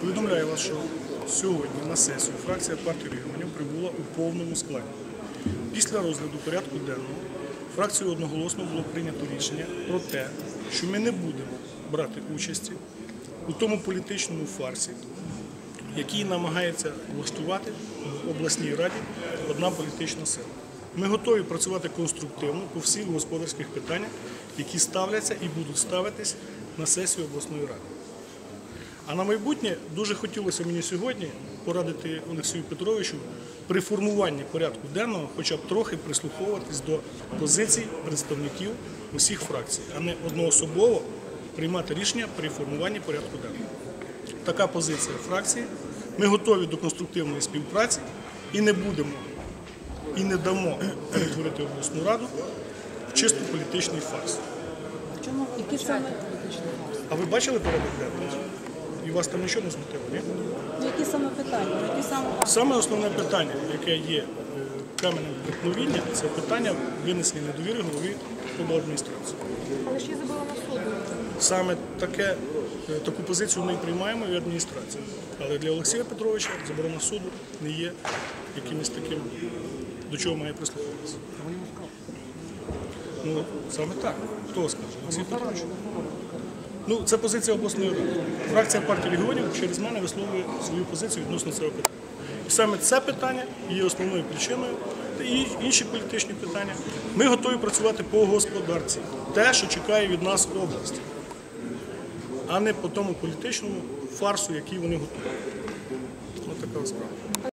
Повідомляю вас, що сьогодні на сесію фракція партії регіонів прибула у повному складі. Після розгляду порядку денного фракцією одноголосно було прийнято рішення про те, що ми не будемо брати участі у тому політичному фарсі, який намагається влаштувати в обласній раді одна політична сила. Ми готові працювати конструктивно по всіх господарських питаннях, які ставляться і будуть ставитись на сесію обласної ради. А на майбутнє дуже хотілося мені сьогодні порадити Олексію Петровичу при формуванні порядку денного, хоча б трохи прислуховуватись до позицій представників усіх фракцій, а не одноособово приймати рішення при формуванні порядку денного. Така позиція фракції. Ми готові до конструктивної співпраці і не будемо і не дамо перетворити обласну раду в чисто політичний фарс. Чому які саме політичні фарс? А ви бачили порядок денний? І вас там нічого не змутило, ні? Які саме питання? Які саме Саме основне питання, яке є е, каменем преткновіння, це питання винесення недовіри голові обладміністрації. Але ж є заборона суду. Саме таке, е, таку позицію ми приймаємо і адміністрація. Але для Олексія Петровича заборона суду не є якимось таким, до чого має прислуховуватися. Ну, саме так. Хто скаже? Олексій Петрович. Ну, це позиція обласної ради. Фракція партії регіонів через мене висловлює свою позицію відносно цього питання. І саме це питання є основною причиною, і інші політичні питання. Ми готові працювати по господарці. Те, що чекає від нас область, а не по тому політичному фарсу, який вони готують. Ось така справа.